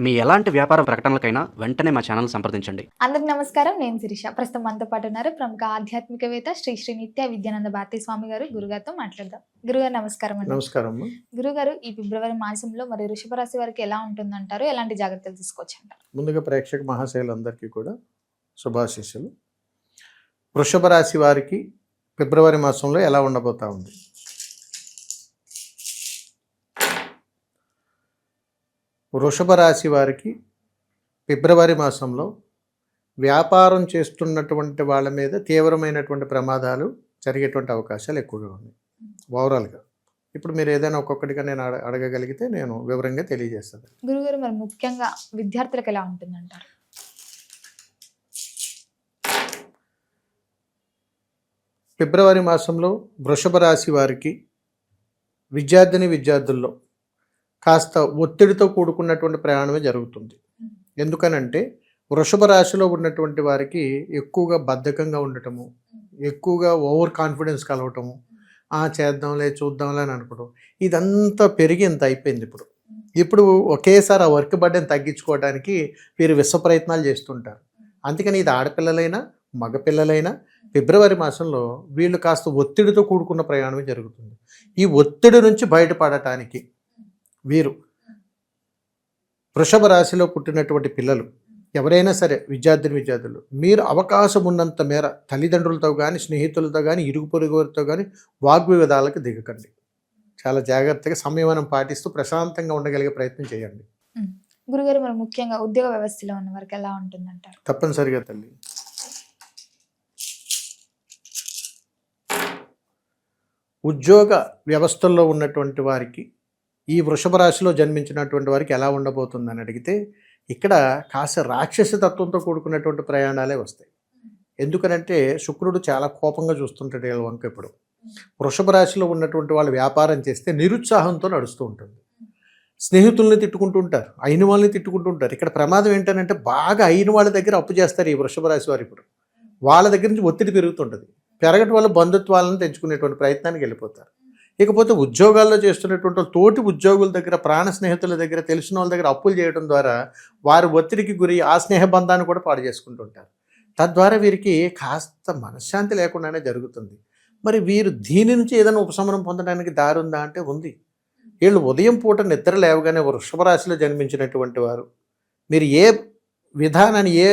మీ ఎలాంటి వ్యాపార ప్రకటనలకైనా వెంటనే మా ఛానల్ సంప్రదించండి. అందరికి నమస్కారం. నేను శిరీష. ప్రస్తుతం మనతో పాటు ఉన్నారు ప్రముఖ ఆధ్యాత్మికవేత్త శ్రీ శ్రీ నిత్య విద్యానంద భారతీ స్వామి గారు. గురుగారితో మాట్లాడదాం. గురుగారు నమస్కారం అండి. నమస్కారం. అమ్మ. గురుగారు ఈ ఫిబ్రవరి మాసంలో మరి వృషభ రాశి వారికి ఎలా ఉంటుందంటారు? ఎలాంటి జాగ్రత్తలు తీసుకోవచ్చు అంటారు ముందుగా ప్రేక్షక మహాశైలందరికీ కూడా శుభాశీస్సులు. వృషభ రాశి వారికి ఫిబ్రవరి మాసంలో ఎలా ఉండబోతా ఉంది? వృషభ రాశి వారికి ఫిబ్రవరి మాసంలో వ్యాపారం చేస్తున్నటువంటి వాళ్ళ మీద తీవ్రమైనటువంటి ప్రమాదాలు జరిగేటువంటి అవకాశాలు ఎక్కువగా ఉన్నాయి. ఓవరాల్గా. ఇప్పుడు మీరు ఏదైనా ఒక్కొక్కటిగా నేను అడ అడగగలిగితే నేను వివరంగా తెలియజేస్తాను. గురుగారు మరి ముఖ్యంగా విద్యార్థులకు ఎలా ఉంటుందంటారు? ఫిబ్రవరి మాసంలో వృషభ రాశి వారికి విద్యార్థిని విద్యార్థుల్లో కాస్త ఒత్తిడితో కూడుకున్నటువంటి ప్రయాణమే జరుగుతుంది. ఎందుకనంటే వృషభ రాశిలో ఉన్నటువంటి వారికి ఎక్కువగా బద్ధకంగా ఉండటము ఎక్కువగా ఓవర్ కాన్ఫిడెన్స్ కలవటము ఆ చేద్దాంలే చూద్దాంలే అని అనుకోవడం ఇదంతా పెరిగి ఇంత అయిపోయింది ఇప్పుడు. ఇప్పుడు ఒకేసారి ఆ వర్క్ బర్డెన్ తగ్గించుకోవడానికి వీరు విశ్వ ప్రయత్నాలు చేస్తుంటారు. అందుకని ఇది ఆడపిల్లలైనా మగపిల్లలైనా ఫిబ్రవరి మాసంలో వీళ్ళు కాస్త ఒత్తిడితో కూడుకున్న ప్రయాణమే జరుగుతుంది. ఈ ఒత్తిడి నుంచి బయటపడటానికి వీరు. వృషభ రాశిలో పుట్టినటువంటి పిల్లలు ఎవరైనా సరే విద్యార్థిని విద్యార్థులు మీరు అవకాశం ఉన్నంత మేర తల్లిదండ్రులతో కానీ స్నేహితులతో కానీ ఇరుగు పొరుగు వారితో కానీ వాగ్వివాదాలకు దిగకండి. చాలా జాగ్రత్తగా సంయమనం పాటిస్తూ ప్రశాంతంగా ఉండగలిగే ప్రయత్నం చేయండి. గురుగారు మరి ముఖ్యంగా ఉద్యోగ వ్యవస్థలో ఉన్న వారికి ఎలా ఉంటుందంటారు? తప్పనిసరిగా తల్లి. ఉద్యోగ వ్యవస్థల్లో ఉన్నటువంటి వారికి ఈ వృషభ రాశిలో జన్మించినటువంటి వారికి ఎలా ఉండబోతుందని అడిగితే ఇక్కడ కాస్త రాక్షస తత్వంతో కూడుకున్నటువంటి ప్రయాణాలే వస్తాయి. ఎందుకనంటే శుక్రుడు చాలా కోపంగా చూస్తుంటాడు వీళ్ళ వంక ఇప్పుడు వృషభ రాశిలో ఉన్నటువంటి వాళ్ళు వ్యాపారం చేస్తే నిరుత్సాహంతో నడుస్తూ ఉంటుంది. స్నేహితుల్ని తిట్టుకుంటూ ఉంటారు అయిన వాళ్ళని తిట్టుకుంటూ ఉంటారు. ఇక్కడ ప్రమాదం ఏంటంటే బాగా అయిన వాళ్ళ దగ్గర అప్పు చేస్తారు ఈ వృషభ రాశి వారు ఇప్పుడు. వాళ్ళ దగ్గర నుంచి ఒత్తిడి పెరుగుతుంటుంది. పెరగటం వల్ల బంధుత్వాలను తెంచుకునేటువంటి ప్రయత్నానికి వెళ్ళిపోతారు. ఇకపోతే ఉద్యోగాల్లో చేస్తున్నటువంటి వాళ్ళు తోటి ఉద్యోగుల దగ్గర ప్రాణ స్నేహితుల దగ్గర తెలిసిన వాళ్ళ దగ్గర అప్పులు చేయడం ద్వారా వారి ఒత్తిడికి గురి ఆ స్నేహ బంధాన్ని కూడా పాడు చేసుకుంటుంటారు తద్వారా వీరికి కాస్త మనశ్శాంతి లేకుండానే జరుగుతుంది. మరి వీరు దీని నుంచి ఏదైనా ఉపశమనం పొందడానికి దారి ఉందా అంటే ఉంది. వీళ్ళు ఉదయం పూట నిద్ర లేవగానే వృషభ రాశిలో జన్మించినటువంటి వారు. మీరు ఏ విధానాన్ని ఏ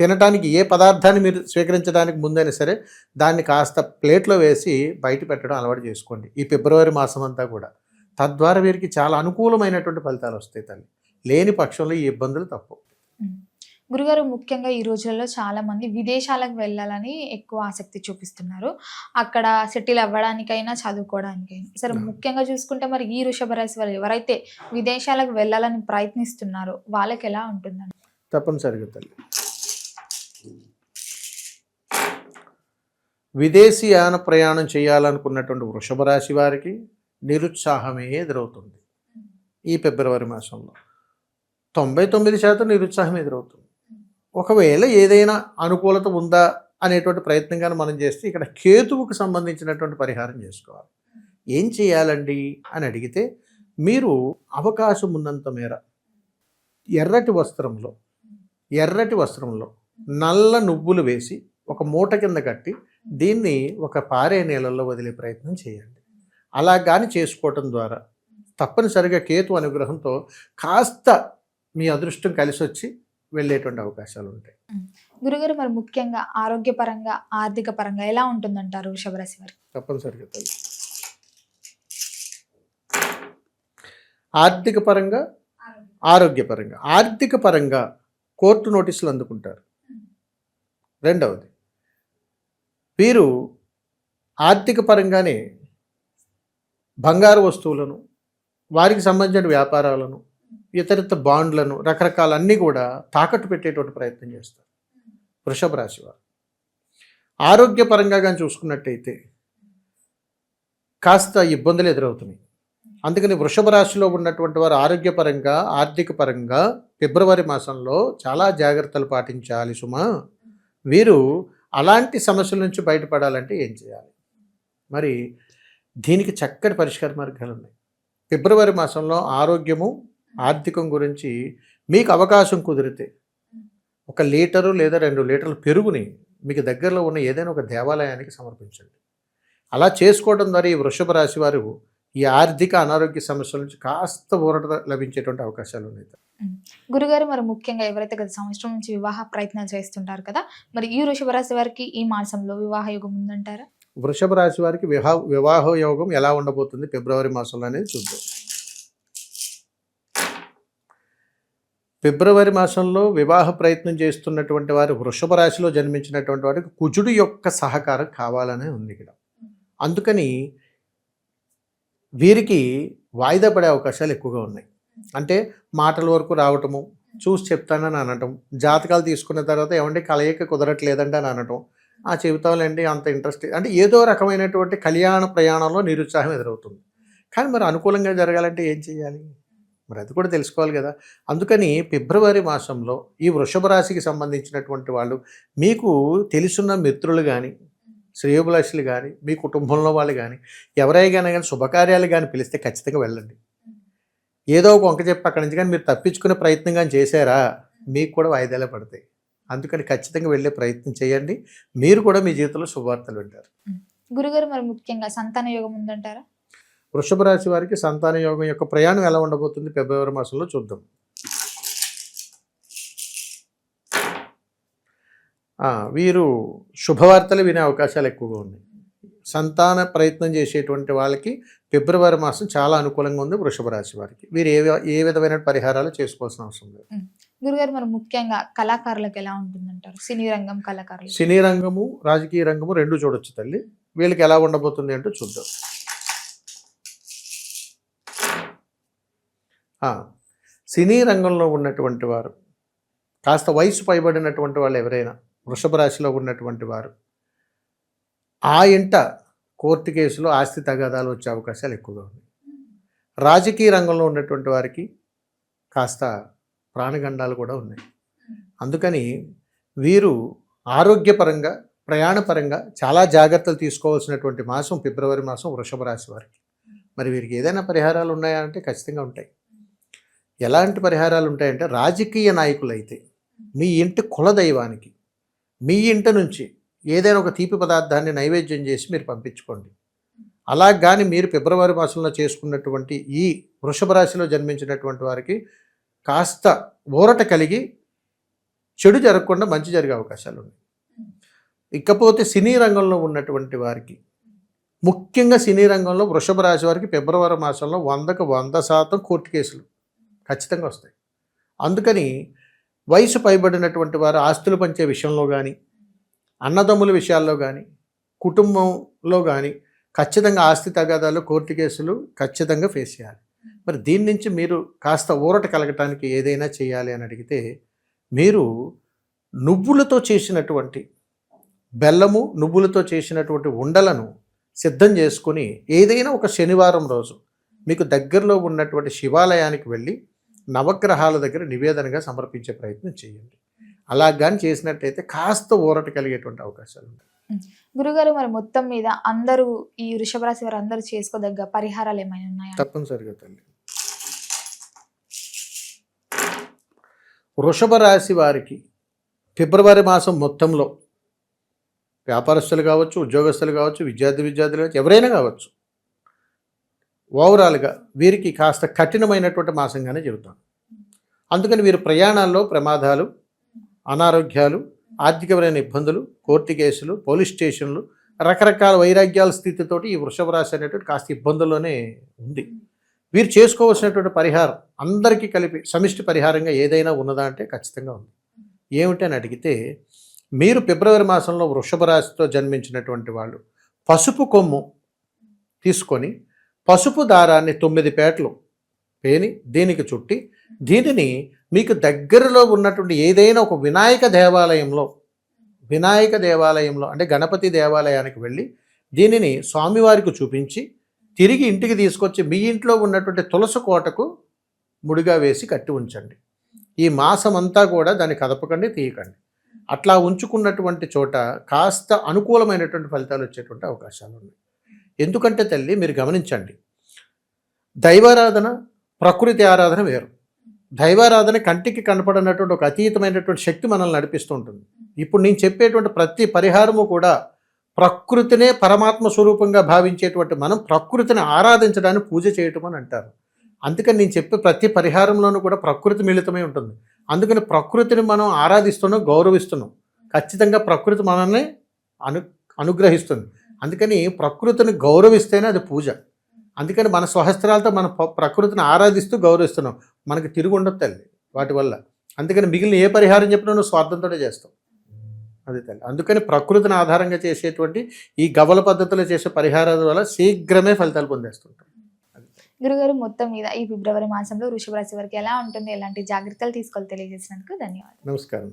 తినటానికి ఏ పదార్థాన్ని మీరు స్వీకరించడానికి ముందైనా సరే దాన్ని కాస్త ప్లేట్లో వేసి బయట పెట్టడం అలవాటు చేసుకోండి. ఈ ఫిబ్రవరి మాసం అంతా కూడా. తద్వారా వీరికి చాలా అనుకూలమైనటువంటి ఫలితాలు వస్తాయి తల్లి. లేని పక్షంలో ఈ ఇబ్బందులు తప్పు. గురుగారు ముఖ్యంగా ఈ రోజులలో చాలా మంది విదేశాలకు వెళ్ళాలని ఎక్కువ ఆసక్తి చూపిస్తున్నారు. అక్కడ సెటిల్ అవ్వడానికైనా చదువుకోవడానికైనా. సరే. ముఖ్యంగా చూసుకుంటే మరి ఈ వృషభ రాశి వాళ్ళు ఎవరైతే విదేశాలకు వెళ్ళాలని ప్రయత్నిస్తున్నారో వాళ్ళకి ఎలా ఉంటుందండి? తప్పనిసరిగా తల్లి. విదేశీయాన ప్రయాణం చేయాలనుకున్నటువంటి వృషభ రాశి వారికి నిరుత్సాహమే ఎదురవుతుంది. ఈ ఫిబ్రవరి మాసంలో తొంభై తొమ్మిది శాతం నిరుత్సాహం ఎదురవుతుంది. ఒకవేళ ఏదైనా అనుకూలత ఉందా అనేటువంటి ప్రయత్నంగా మనం చేస్తే ఇక్కడ కేతువుకు సంబంధించినటువంటి పరిహారం చేసుకోవాలి. ఏం చేయాలండి అని అడిగితే మీరు అవకాశం ఉన్నంత మేర ఎర్రటి వస్త్రంలో ఎర్రటి వస్త్రంలో నల్ల నువ్వులు వేసి ఒక మూట కింద కట్టి దీన్ని ఒక పారే నీళ్ళల్లో వదిలే ప్రయత్నం చేయండి. అలా కానీ చేసుకోవటం ద్వారా తప్పనిసరిగా కేతు అనుగ్రహంతో కాస్త మీ అదృష్టం కలిసి వచ్చి వెళ్ళేటువంటి అవకాశాలు ఉంటాయి గురుగారు మరి ముఖ్యంగా ఆరోగ్యపరంగా ఆర్థిక పరంగా ఎలా ఉంటుందంటారు వృషభ రాశి వారికి తప్పనిసరిగా తల్లి. ఆర్థిక పరంగా ఆరోగ్యపరంగా. ఆర్థిక పరంగా కోర్టు నోటీసులు అందుకుంటారు. రెండవది వీరు ఆర్థిక పరంగానే బంగారు వస్తువులను వారికి సంబంధించిన వ్యాపారాలను ఇతరిత బాండ్లను రకరకాల అన్నీ కూడా తాకట్టు పెట్టేటువంటి ప్రయత్నం చేస్తారు వృషభ రాశి వారు. ఆరోగ్యపరంగా కానీ చూసుకున్నట్టయితే కాస్త ఇబ్బందులు ఎదురవుతున్నాయి. అందుకని వృషభ రాశిలో ఉన్నటువంటి వారు ఆరోగ్యపరంగా ఆర్థిక పరంగా ఫిబ్రవరి మాసంలో చాలా జాగ్రత్తలు పాటించాలి సుమా. వీరు అలాంటి సమస్యల నుంచి బయటపడాలంటే ఏం చేయాలి? మరి దీనికి చక్కటి పరిష్కార మార్గాలు ఉన్నాయి. ఫిబ్రవరి మాసంలో ఆరోగ్యము ఆర్థికం గురించి మీకు అవకాశం కుదిరితే ఒక లీటరు లేదా రెండు లీటర్ల పెరుగుని మీకు దగ్గరలో ఉన్న ఏదైనా ఒక దేవాలయానికి సమర్పించండి. అలా చేసుకోవడం ద్వారా ఈ వృషభ రాశి వారు ఈ ఆర్థిక అనారోగ్య సమస్యల నుంచి కాస్త ఊరట లభించేటువంటి అవకాశాలు ఉన్నాయి. గురుగారు మరి ముఖ్యంగా ఎవరైతే గత సంవత్సరం నుంచి వివాహ ప్రయత్నాలు చేస్తుంటారు కదా మరి ఈ వృషభ రాశి వారికి ఈ మాసంలో వివాహ యుగం ఉందంటారా? వృషభ రాశి వారికి వివాహ వివాహ యోగం ఎలా ఉండబోతుంది ఫిబ్రవరి మాసంలో అనేది చూద్దాం. ఫిబ్రవరి మాసంలో వివాహ ప్రయత్నం చేస్తున్నటువంటి వారు వృషభ రాశిలో జన్మించినటువంటి వారికి కుజుడు యొక్క సహకారం కావాలనే ఉంది ఇక్కడ. అందుకని వీరికి వాయిదా పడే అవకాశాలు ఎక్కువగా ఉన్నాయి. అంటే మాటల వరకు రావటము చూసి చెప్తానని అనటం జాతకాలు తీసుకున్న తర్వాత ఏమంటే కలయిక కుదరట్లేదండి అని అనటం ఆ చెబుతాంలేండి అంత ఇంట్రెస్ట్ అంటే ఏదో రకమైనటువంటి కళ్యాణ ప్రయాణంలో నిరుత్సాహం ఎదురవుతుంది. కానీ మరి అనుకూలంగా జరగాలంటే ఏం చేయాలి మరి అది కూడా తెలుసుకోవాలి కదా. అందుకని ఫిబ్రవరి మాసంలో ఈ వృషభ రాశికి సంబంధించినటువంటి వాళ్ళు మీకు తెలుసున్న మిత్రులు కానీ శ్రేయోభిలాషులు కానీ మీ కుటుంబంలో వాళ్ళు కానీ ఎవరైనా కానీ శుభకార్యాలు కానీ పిలిస్తే ఖచ్చితంగా వెళ్ళండి. ఏదో ఒక వంక చెప్పి అక్కడి నుంచి కానీ మీరు తప్పించుకునే ప్రయత్నం కానీ చేశారా? మీకు కూడా వాయిదాలే పడతాయి. అందుకని ఖచ్చితంగా వెళ్ళే ప్రయత్నం చేయండి. మీరు కూడా మీ జీవితంలో శుభవార్తలు వింటారు. గురుగారు మరి ముఖ్యంగా సంతాన యోగం ఉందంటారా? వృషభ రాశి వారికి సంతాన యోగం యొక్క ప్రయాణం ఎలా ఉండబోతుంది ఫిబ్రవరి మాసంలో చూద్దాం. వీరు శుభవార్తలు వినే అవకాశాలు ఎక్కువగా ఉన్నాయి. సంతాన ప్రయత్నం చేసేటువంటి వాళ్ళకి ఫిబ్రవరి మాసం చాలా అనుకూలంగా ఉంది వృషభ రాశి వారికి. వీరు ఏ ఏ విధమైన పరిహారాలు చేసుకోవాల్సిన అవసరం లేదు. గురుగారు మరి ముఖ్యంగా కళాకారులకు ఎలా ఉంటుందంటారు? సినీ రంగం కళాకారులు సినీ రంగము రాజకీయ రంగము రెండు చూడొచ్చు తల్లి. వీళ్ళకి ఎలా ఉండబోతుంది అంటూ చూద్దాం. సినీ రంగంలో ఉన్నటువంటి వారు కాస్త వయసు పైబడినటువంటి వాళ్ళు ఎవరైనా వృషభ రాశిలో ఉన్నటువంటి వారు ఆ ఇంట కోర్టు కేసులో ఆస్తి తగాదాలు వచ్చే అవకాశాలు ఎక్కువగా ఉన్నాయి. రాజకీయ రంగంలో ఉన్నటువంటి వారికి కాస్త ప్రాణగండాలు కూడా ఉన్నాయి. అందుకని వీరు ఆరోగ్యపరంగా ప్రయాణపరంగా చాలా జాగ్రత్తలు తీసుకోవాల్సినటువంటి మాసం ఫిబ్రవరి మాసం వృషభ రాశి వారికి. మరి వీరికి ఏదైనా పరిహారాలు ఉన్నాయా అంటే ఖచ్చితంగా ఉంటాయి. ఎలాంటి పరిహారాలు ఉంటాయంటే రాజకీయ నాయకులైతే మీ ఇంటి కులదైవానికి మీ ఇంటి నుంచి ఏదైనా ఒక తీపి పదార్థాన్ని నైవేద్యం చేసి మీరు పంపించుకోండి. అలా కానీ మీరు ఫిబ్రవరి మాసంలో చేసుకున్నటువంటి ఈ వృషభ రాశిలో జన్మించినటువంటి వారికి కాస్త ఊరట కలిగి చెడు జరగకుండా మంచి జరిగే అవకాశాలు ఉన్నాయి. ఇకపోతే సినీ రంగంలో ఉన్నటువంటి వారికి ముఖ్యంగా సినీ రంగంలో వృషభ రాశి వారికి ఫిబ్రవరి మాసంలో వందకు వంద శాతం కోర్టు కేసులు ఖచ్చితంగా వస్తాయి. అందుకని వయసు పైబడినటువంటి వారు ఆస్తులు పంచే విషయంలో కానీ అన్నదమ్ముల విషయాల్లో కానీ కుటుంబంలో కానీ ఖచ్చితంగా ఆస్తి తగాదాలు కోర్టు కేసులు ఖచ్చితంగా ఫేస్ చేయాలి. మరి దీని నుంచి మీరు కాస్త ఊరట కలగటానికి ఏదైనా చేయాలి అని అడిగితే మీరు నువ్వులతో చేసినటువంటి బెల్లము నువ్వులతో చేసినటువంటి ఉండలను సిద్ధం చేసుకుని ఏదైనా ఒక శనివారం రోజు మీకు దగ్గరలో ఉన్నటువంటి శివాలయానికి వెళ్ళి నవగ్రహాల దగ్గర నివేదనగా సమర్పించే ప్రయత్నం చేయండి. అలా కానీ చేసినట్టయితే కాస్త ఊరట కలిగేటువంటి అవకాశాలు ఉంటాయి. గురుగారు మరి మొత్తం మీద అందరూ ఈ వృషభ రాశి వారు అందరూ చేసుకోదగ్గ పరిహారాలు ఏమైనా ఉన్నాయా? తప్పనిసరిగా తల్లి. వృషభ రాశి వారికి ఫిబ్రవరి మాసం మొత్తంలో వ్యాపారస్తులు కావచ్చు ఉద్యోగస్తులు కావచ్చు విద్యార్థి విద్యార్థులు కావచ్చు ఎవరైనా కావచ్చు ఓవరాల్గా వీరికి కాస్త కఠినమైనటువంటి మాసంగానే చెబుతాం అందుకని వీరు ప్రయాణాల్లో ప్రమాదాలు అనారోగ్యాలు ఆర్థికపరమైన ఇబ్బందులు కోర్టు కేసులు పోలీస్ స్టేషన్లు రకరకాల వైరాగ్యాల స్థితితోటి ఈ వృషభ రాశి అనేటువంటి కాస్త ఇబ్బందుల్లోనే ఉంది. వీరు చేసుకోవాల్సినటువంటి పరిహారం అందరికీ కలిపి సమిష్టి పరిహారంగా ఏదైనా ఉన్నదా అంటే ఖచ్చితంగా ఉంది. ఏమిటి అని అడిగితే మీరు ఫిబ్రవరి మాసంలో వృషభ రాశితో జన్మించినటువంటి వాళ్ళు పసుపు కొమ్ము తీసుకొని పసుపు దారాన్ని తొమ్మిది పేటలు పేని దీనికి చుట్టి దీనిని మీకు దగ్గరలో ఉన్నటువంటి ఏదైనా ఒక వినాయక దేవాలయంలో వినాయక దేవాలయంలో అంటే గణపతి దేవాలయానికి వెళ్ళి దీనిని స్వామివారికి చూపించి తిరిగి ఇంటికి తీసుకొచ్చి మీ ఇంట్లో ఉన్నటువంటి తులసి కోటకు ముడిగా వేసి కట్టి ఉంచండి. ఈ మాసం అంతా కూడా దాన్ని కదపకండి తీయకండి. అట్లా ఉంచుకున్నటువంటి చోట కాస్త అనుకూలమైనటువంటి ఫలితాలు వచ్చేటువంటి అవకాశాలు ఉన్నాయి. ఎందుకంటే తల్లి మీరు గమనించండి దైవారాధన ప్రకృతి ఆరాధన వేరు. దైవారాధన కంటికి కనపడనటువంటి ఒక అతీతమైనటువంటి శక్తి మనల్ని నడిపిస్తూ ఉంటుంది. ఇప్పుడు నేను చెప్పేటువంటి ప్రతి పరిహారము కూడా ప్రకృతినే పరమాత్మ స్వరూపంగా భావించేటువంటి మనం ప్రకృతిని ఆరాధించడానికి పూజ చేయటం అని అంటారు. అందుకని నేను చెప్పే ప్రతి పరిహారంలోనూ కూడా ప్రకృతి మిళితమై ఉంటుంది. అందుకని ప్రకృతిని మనం ఆరాధిస్తున్నాం గౌరవిస్తున్నాం. ఖచ్చితంగా ప్రకృతి మనల్ని అను అనుగ్రహిస్తుంది. అందుకని ప్రకృతిని గౌరవిస్తేనే అది పూజ. అందుకని మన స్వహస్త్రాలతో మన ప్రకృతిని ఆరాధిస్తూ గౌరవిస్తున్నాం. మనకి తిరిగి ఉండదు తల్లి వాటి వల్ల. అందుకని మిగిలిన ఏ పరిహారం చెప్పినా నువ్వు స్వార్థంతోనే చేస్తావు. అది తల్లి. అందుకని ప్రకృతిని ఆధారంగా చేసేటువంటి ఈ గవల పద్ధతిలో చేసే పరిహారాల వల్ల శీఘ్రమే ఫలితాలు పొందేస్తుంటాం. గురుగారు మొత్తం మీద ఈ ఫిబ్రవరి మాసంలో వృషభ రాశి వారికి ఎలా ఉంటుంది? ఎలాంటి జాగ్రత్తలు తీసుకోవాలి తెలియజేసినందుకు ధన్యవాదాలు. నమస్కారం